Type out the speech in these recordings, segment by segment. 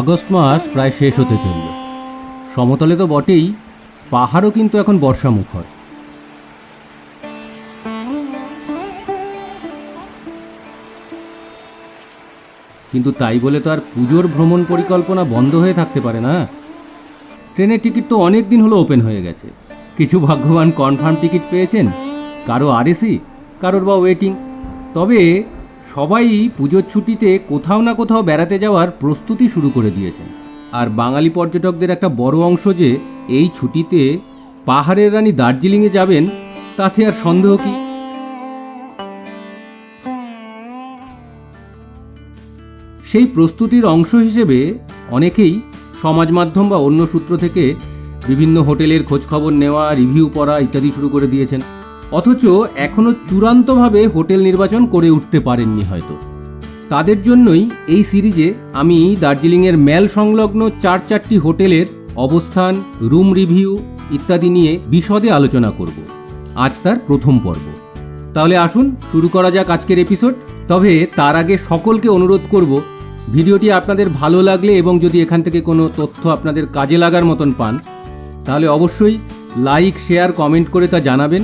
August মাস প্রায় শেষ হতে চলল। সমতলে তো বটেই, পাহাড়ও কিন্তু এখন বর্ষা মুখর কিন্তু তাই বলে তো আর পুজোর ভ্রমণ পরিকল্পনা বন্ধ হয়ে থাকতে পারে না। ট্রেনের টিকিট তো অনেক দিন হলো ওপেন হয়ে গেছে। কিছু ভাগ্যবান কনফার্ম টিকিট পেয়েছেন, কারও আরএসি, কারোর বা ওয়েটিং। তবে সবাই পুজোর ছুটিতে কোথাও না কোথাও বেড়াতে যাওয়ার প্রস্তুতি শুরু করে দিয়েছেন। আর বাঙালি পর্যটকদের একটা বড় অংশ যে এই ছুটিতে পাহাড়ের রানী দার্জিলিংয়ে যাবেন, তাতে আর সন্দেহ কি? সেই প্রস্তুতির অংশ হিসেবে অনেকেই সমাজ মাধ্যম বা অন্য সূত্র থেকে বিভিন্ন হোটেলের খোঁজখবর নেওয়া, রিভিউ পড়া ইত্যাদি শুরু করে দিয়েছেন। অথচ এখনও চূড়ান্তভাবে হোটেল নির্বাচন করে উঠতে পারেননি হয়তো। তাদের জন্যই এই সিরিজে আমি দার্জিলিংয়ের ম্যাল সংলগ্ন চার চারটি হোটেলের অবস্থান, রুম রিভিউ ইত্যাদি নিয়ে বিশদে আলোচনা করব। আজ তার প্রথম পর্ব। তাহলে আসুন শুরু করা যাক আজকের এপিসোড। তবে তার আগে সকলকে অনুরোধ করব, ভিডিওটি আপনাদের ভালো লাগলে এবং যদি এখান থেকে কোনো তথ্য আপনাদের কাজে লাগার মতন পান, তাহলে অবশ্যই লাইক, শেয়ার, কমেন্ট করে তা জানাবেন।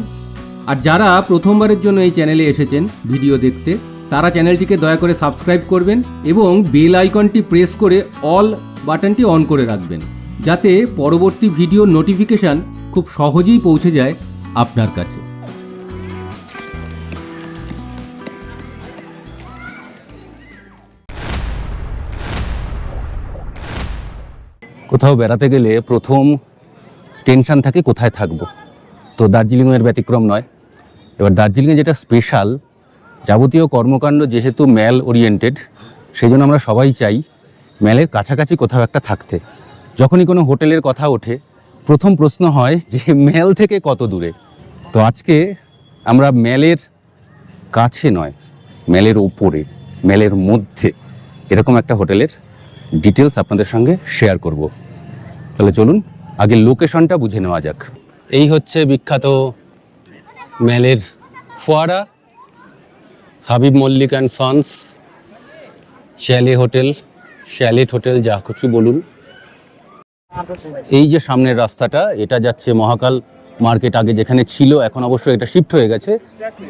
আর যারা প্রথমবারের জন্য এই চ্যানেলে এসেছেন ভিডিও দেখতে, তারা চ্যানেলটিকে দয়া করে সাবস্ক্রাইব করবেন এবং বেল আইকনটি প্রেস করে অল বাটনটি অন করে রাখবেন, যাতে পরবর্তী ভিডিও নোটিফিকেশান খুব সহজেই পৌঁছে যায় আপনার কাছে। কোথাও বেড়াতে গেলে প্রথম টেনশন থাকে কোথায় থাকব? তো দার্জিলিংয়ের ব্যতিক্রম নয়। এবার দার্জিলিংয়ে যেটা স্পেশাল যাবতীয় কর্মকাণ্ড যেহেতু ম্যাল ওরিয়েন্টেড সেই জন্য আমরা সবাই চাই ম্যালের কাছাকাছি কোথাও একটা থাকতে। যখনই কোনো হোটেলের কথা ওঠে, প্রথম প্রশ্ন হয় যে ম্যাল থেকে কত দূরে? তো আজকে আমরা ম্যালের কাছে নয় ম্যালের ওপরে ম্যালের মধ্যে এরকম একটা হোটেলের ডিটেলস আপনাদের সঙ্গে শেয়ার করব। তাহলে চলুন, আগে লোকেশনটা বুঝে নেওয়া যাক। এই হচ্ছে বিখ্যাত ম্যালের ফোয়ারা, Habib Mallick and sons, chalet hotel, chalet hotel, যা কিছু বলুন। এই যে সামনের রাস্তাটা, এটা যাচ্ছে মহাকাল মার্কেট আগে যেখানে ছিল, এখন অবশ্য এটা শিফট হয়ে গেছে।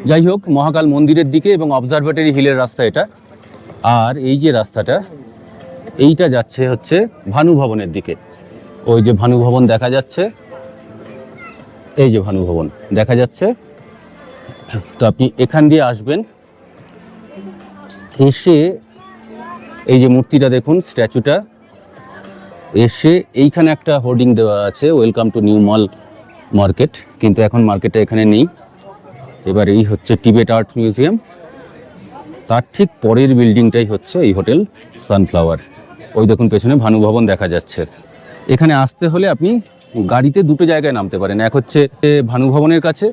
যাই হোক, মহাকাল মন্দিরের দিকে এবং অবজারভেটরি হিলের রাস্তা এটা। আর এই যে রাস্তাটা, এইটা যাচ্ছে হচ্ছে ভানু ভবনের দিকে। ওই যে ভানু ভবন দেখা যাচ্ছে। এই যে ভানু ভবন দেখা যাচ্ছে। তো আপনি এখান দিয়ে আসবেন। এসে এই যে মূর্তিটা দেখুন, স্ট্যাচুটা। এসে এইখানে একটা হোর্ডিং দেওয়া আছে welcome to new mall market কিন্তু এখন মার্কেটে এখানে নেই। এবার এই হচ্ছে টিবেট আর্ট মিউজিয়াম তার ঠিক পরের বিল্ডিংটাই হচ্ছে এই হোটেল সানফ্লাওয়ার ওই দেখুন, পেছনে ভানু ভবন দেখা যাচ্ছে। এখানে আসতে হলে আপনি গাড়িতে দুটো জায়গায় নামতে পারেন। এক হচ্ছে ভানু ভবনের কাছে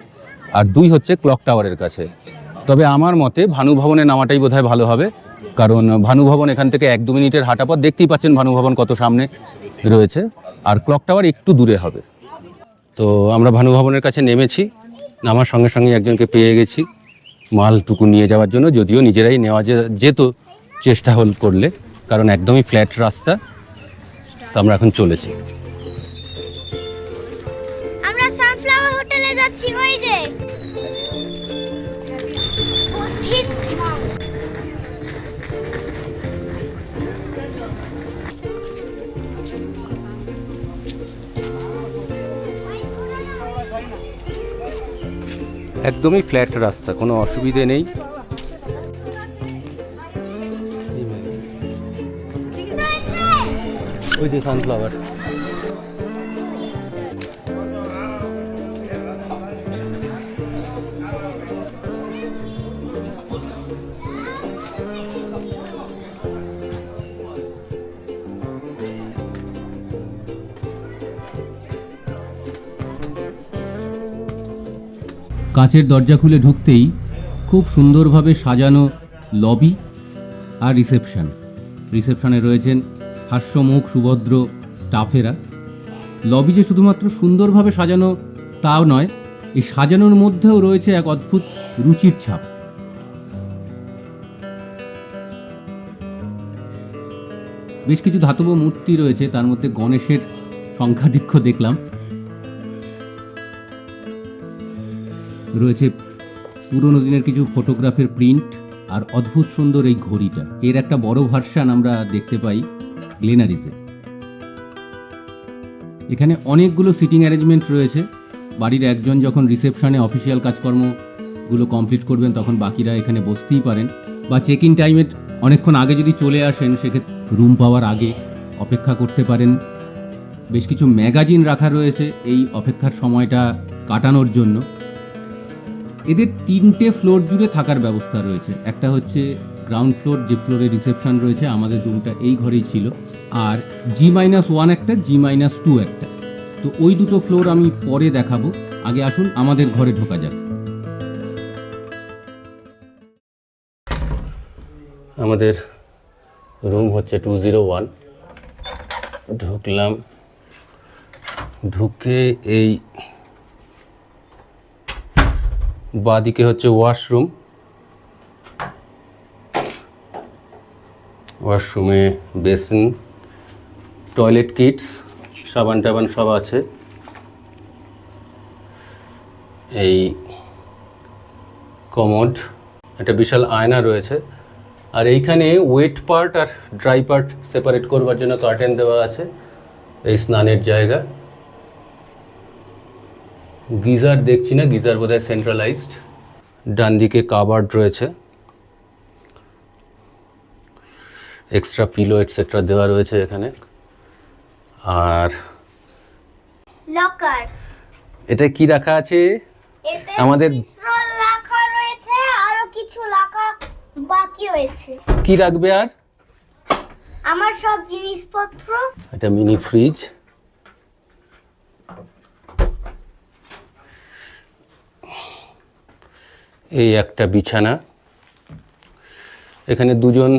আর দুই হচ্ছে ক্লক টাওয়ারের কাছে। তবে আমার মতে ভানু ভবনে নামাটাই বোধহয় ভালো হবে। কারণ ভানু ভবন এখান থেকে এক দু মিনিটের হাঁটা পথ, দেখতেই পাচ্ছেন ভানু ভবন কত সামনে রয়েছে। আর ক্লক টাওয়ার একটু দূরে হবে। তো আমরা ভানু ভবনের কাছে নেমেছি। নামার সঙ্গে সঙ্গে একজনকে পেয়ে গেছি মালটুকু নিয়ে যাওয়ার জন্য, যদিও নিজেরাই নেওয়া যেত চেষ্টা হল করলে, কারণ একদমই ফ্ল্যাট রাস্তা। তো আমরা এখন চলেছি। একদমই ফ্ল্যাট রাস্তা কোনো অসুবিধে নেই। ওই যে সানফ্লাওয়ার কাঁচের দরজা খুলে ঢুকতেই খুব সুন্দরভাবে সাজানো লবি আর রিসেপশন রিসেপশনে রয়েছেন হাস্যমুখ সুভদ্র স্টাফেরা লবি যে শুধুমাত্র সুন্দরভাবে সাজানো তাও নয়, এই সাজানোর মধ্যেও রয়েছে এক অদ্ভুত রুচির ছাপ। বেশ কিছু ধাতব মূর্তি রয়েছে, তার মধ্যে গণেশের সংখ্যাধিক্য দেখলাম। রয়েছে পুরোনো দিনের কিছু ফটোগ্রাফের প্রিন্ট আর অদ্ভুত সুন্দর এই ঘড়িটা। এর একটা বড় ভার্সান আমরা দেখতে পাই গ্লেনারিজে এখানে অনেকগুলো সিটিং অ্যারেঞ্জমেন্ট রয়েছে। বাড়ির একজন যখন রিসেপশনে অফিসিয়াল কাজকর্মগুলো কমপ্লিট করবেন, তখন বাকিরা এখানে বসতেই পারেন। বা চেক ইন টাইমের অনেকক্ষণ আগে যদি চলে আসেন, সেক্ষেত্রে রুম পাওয়ার আগে অপেক্ষা করতে পারেন। বেশ কিছু ম্যাগাজিন রাখা রয়েছে এই অপেক্ষার সময়টা কাটানোর জন্য। এদের তিনটে ফ্লোর জুড়ে থাকার ব্যবস্থা রয়েছে। একটা হচ্ছে গ্রাউন্ড ফ্লোর যে ফ্লোরে রিসেপশন রয়েছে, আমাদের রুমটা এই ঘরেই ছিল। আর জি মাইনাস ওয়ান একটা জি মাইনাস টু একটা। তো ওই দুটো ফ্লোর আমি পরে দেখাবো। আগে আসুন, আমাদের ঘরে ঢোকা যাক। আমাদের রুম হচ্ছে টু জিরো ওয়ান ঢুকলাম। ঢুকে এই বাদিকে হচ্ছে ওয়াশরুম। ওয়াশরুমে বেসিন, টয়লেট কিটস সাবান টাবান সব আছে। এই কমোড, একটা বিশাল আয়না রয়েছে। আর এইখানে ওয়েট পার্ট আর ড্রাই পার্ট সেপারেট করবার জন্য কার্টেন দেওয়া আছে, এই স্নানের জায়গা। গিজার দেখছি না গিজার বোধহয় সেন্ট্রালাইজড ডান দিকে কাবার্ড রয়েছে। এক্সট্রা পিলো এটসেট্রা দেওয়া রয়েছে এখানে। আর লকার এটা কি রাখা আছে? আমাদের- রাখা রয়েছে আরও কিছু রাখা বাকি রয়েছে। কি রাখবে আর? আমার সব জিনিসপত্র। এটা মিনি ফ্রিজ এই একটা বিছানা। এখানে দুজন,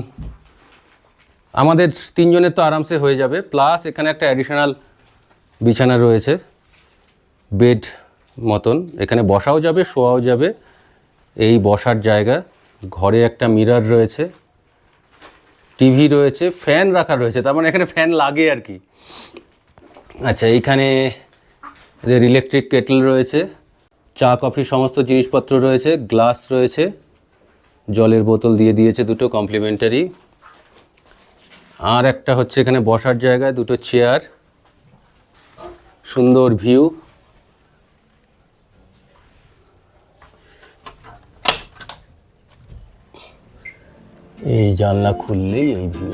আমাদের তিনজনের তো আরামসে হয়ে যাবে। প্লাস এখানে একটা অ্যাডিশনাল বিছানা রয়েছে বেড মতন। এখানে বসাও যাবে, শোয়াও যাবে। এই বসার জায়গা, ঘরে একটা মিরর রয়েছে টিভি রয়েছে ফ্যান রাখা রয়েছে। তার মানে এখানে ফ্যান লাগে আর কি। আচ্ছা এইখানে ইলেকট্রিক কেটল রয়েছে। চা, কফি সমস্ত জিনিসপত্র রয়েছে, গ্লাস রয়েছে। জলের বোতল দিয়ে দিয়েছে দুটো, কমপ্লিমেন্টারি। আর একটা হচ্ছে এখানে বসার জায়গায় দুটো চেয়ার। সুন্দর ভিউ। এই জানলা খুললেই এই ভিউ।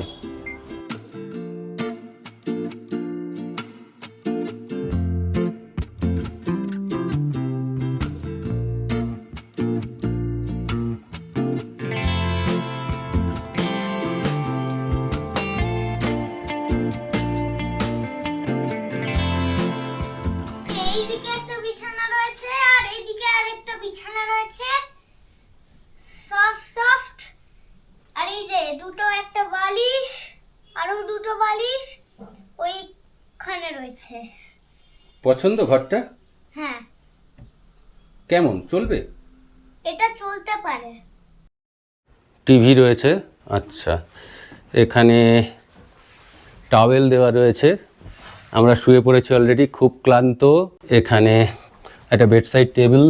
পছন্দ ঘরটা? হ্যাঁ। কেমন চলবে? এটা চলতে পারে। টিভি রয়েছে আচ্ছা। এখানে টাওয়েল দেওয়া রয়েছে। আমরা শুয়ে পড়েছি অলরেডি খুব ক্লান্ত। এখানে একটা বেডসাইড টেবিল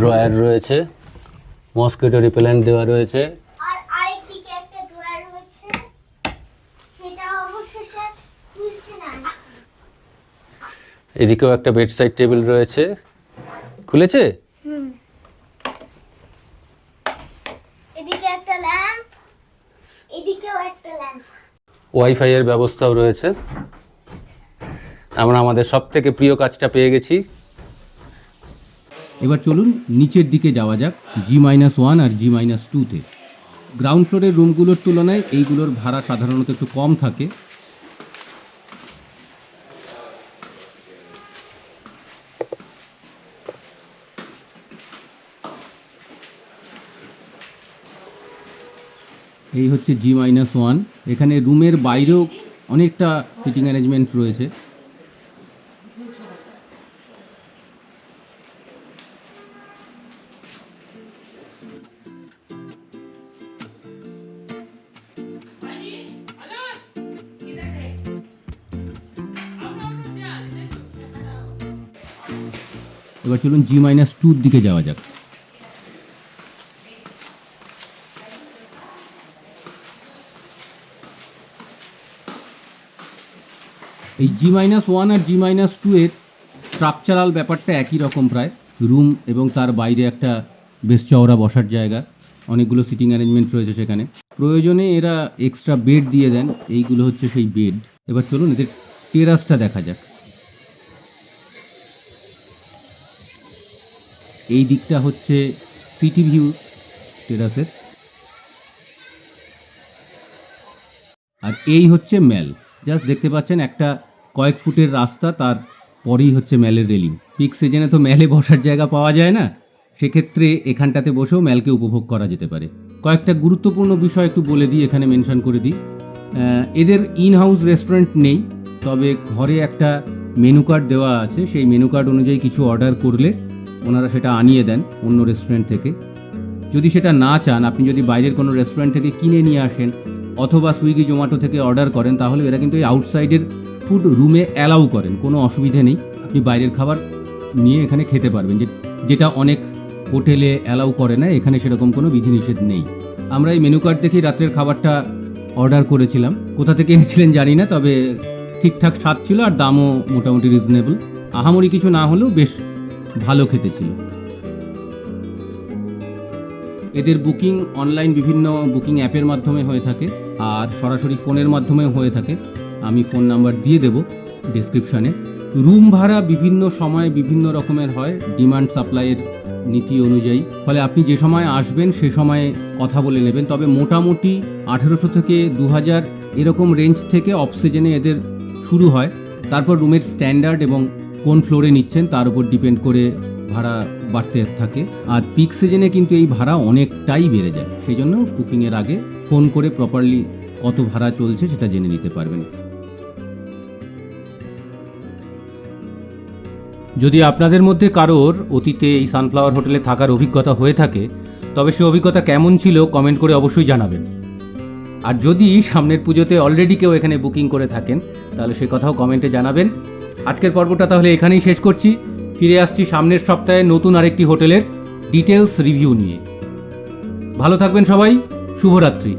ড্রয়ার রয়েছে। মসকিটো রিপেলেন্ট দেওয়া রয়েছে আর আরেকদিকে একটা ড্রয়ার রয়েছে সেটা অবশ্য স্যার খুলছে না এদিকেও একটা বেডসাইড টেবিল রয়েছে। খুলেছে? এদিকে একটা ল্যাম্প এদিকেও একটা ল্যাম্প ওয়াইফাই এর ব্যবস্থাও রয়েছে। আমরা আমাদের সব থেকে প্রিয় কাজটা পেয়ে গেছি। এবার চলুন নিচের দিকে যাওয়া যাক জি মাইনাস ওয়ান আর জি মাইনাস টুতে গ্রাউন্ড ফ্লোরের রুমগুলোর তুলনায় এইগুলোর ভাড়া সাধারণত একটু কম থাকে। এই হচ্ছে জি মাইনাস ওয়ান এখানে রুমের বাইরেও অনেকটা সিটিং অ্যারেঞ্জমেন্ট রয়েছে। এবার চলুন জি মাইনাস টুর দিকে যাওয়া যাক। এই জি মাইনাস ওয়ান আর জি মাইনাস টু এর স্ট্রাকচারাল ব্যাপারটা একই রকম প্রায়। রুম এবং তার বাইরে একটা বেশ চওড়া বসার জায়গা। অনেকগুলো সিটিং অ্যারেঞ্জমেন্ট রয়েছে সেখানে। প্রয়োজনে এরা এক্সট্রা বেড দিয়ে দেন। এইগুলো হচ্ছে সেই বেড এবার চলুন এদের টেরাসটা দেখা যাক। এই দিকটা হচ্ছে সিটি ভিউ টেরাসের আর এই হচ্ছে ম্যাল জাস্ট দেখতে পাচ্ছেন একটা কয়েক ফুটের রাস্তা, তার পরেই হচ্ছে ম্যালের রেলিং। পিক সিজনে তো ম্যালে বসার জায়গা পাওয়া যায় না। সেক্ষেত্রে এখানটাতে বসেও ম্যালকে উপভোগ করা যেতে পারে। কয়েকটা গুরুত্বপূর্ণ বিষয় একটু বলে দিই, এখানে মেনশন করে দিই। এদের ইন হাউস রেস্টুরেন্ট নেই, তবে ঘরে একটা মেনু কার্ড দেওয়া আছে। সেই মেনু কার্ড অনুযায়ী কিছু অর্ডার করলে ওনারা সেটা আনিয়ে দেন অন্য রেস্টুরেন্ট থেকে। যদি সেটা না চান, আপনি যদি বাইরের কোনো রেস্টুরেন্ট থেকে কিনে নিয়ে আসেন অথবা সুইগি জোম্যাটো থেকে অর্ডার করেন, তাহলে এরা কিন্তু এই আউটসাইডের ফুড রুমে অ্যালাউ করেন। কোনো অসুবিধে নেই। আপনি বাইরের খাবার নিয়ে এখানে খেতে পারবেন। যে, যেটা অনেক হোটেলে অ্যালাউ করে না, এখানে সেরকম কোনো বিধিনিষেধ নেই। আমরা এই মেনু কার্ড দেখেই রাত্রের খাবারটা অর্ডার করেছিলাম। কোথা থেকে এনেছিলেন জানি না, তবে ঠিকঠাক স্বাদ ছিল আর দামও মোটামুটি রিজনেবল আহামরি কিছু না হলেও বেশ ভালো খেতে ছিল। এদের বুকিং অনলাইন বিভিন্ন বুকিং অ্যাপের মাধ্যমে হয়ে থাকে, আর সরাসরি ফোনের মাধ্যমেও হয়ে থাকে। আমি ফোন নাম্বার দিয়ে দেব ডিসক্রিপশানে রুম ভাড়া বিভিন্ন সময়ে বিভিন্ন রকমের হয় ডিমান্ড সাপ্লাইয়ের নীতি অনুযায়ী। ফলে আপনি যে সময় আসবেন, সে সময়ে কথা বলে নেবেন। তবে মোটামুটি আঠেরোশো থেকে দু হাজার এরকম রেঞ্জ থেকে অফ অক্সিজেনে এদের শুরু হয়। তারপর রুমের স্ট্যান্ডার্ড এবং কোন ফ্লোরে নিচ্ছেন, তার উপর ডিপেন্ড করে ভাড়া বাড়তে থাকে। আর পিক সিজনে কিন্তু এই ভাড়া অনেকটাই বেড়ে যায়। সেই জন্য বুকিংয়ের আগে ফোন করে প্রপারলি কত ভাড়া চলছে সেটা জেনে নিতে পারবেন। যদি আপনাদের মধ্যে কারোর অতীতে এই সানফ্লাওয়ার হোটেলে থাকার অভিজ্ঞতা হয়ে থাকে, তবে সে অভিজ্ঞতা কেমন ছিল কমেন্ট করে অবশ্যই জানাবেন। আর যদি সামনের পুজোতে অলরেডি কেউ এখানে বুকিং করে থাকেন, তাহলে সে কথাও কমেন্টে জানাবেন। আজকের পর্বটা তাহলে এখানেই শেষ করছি। ফিরে আসছি সামনের সপ্তাহে নতুন আরেকটি হোটেলের ডিটেলস রিভিউ নিয়ে। ভালো থাকবেন সবাই শুভরাত্রি।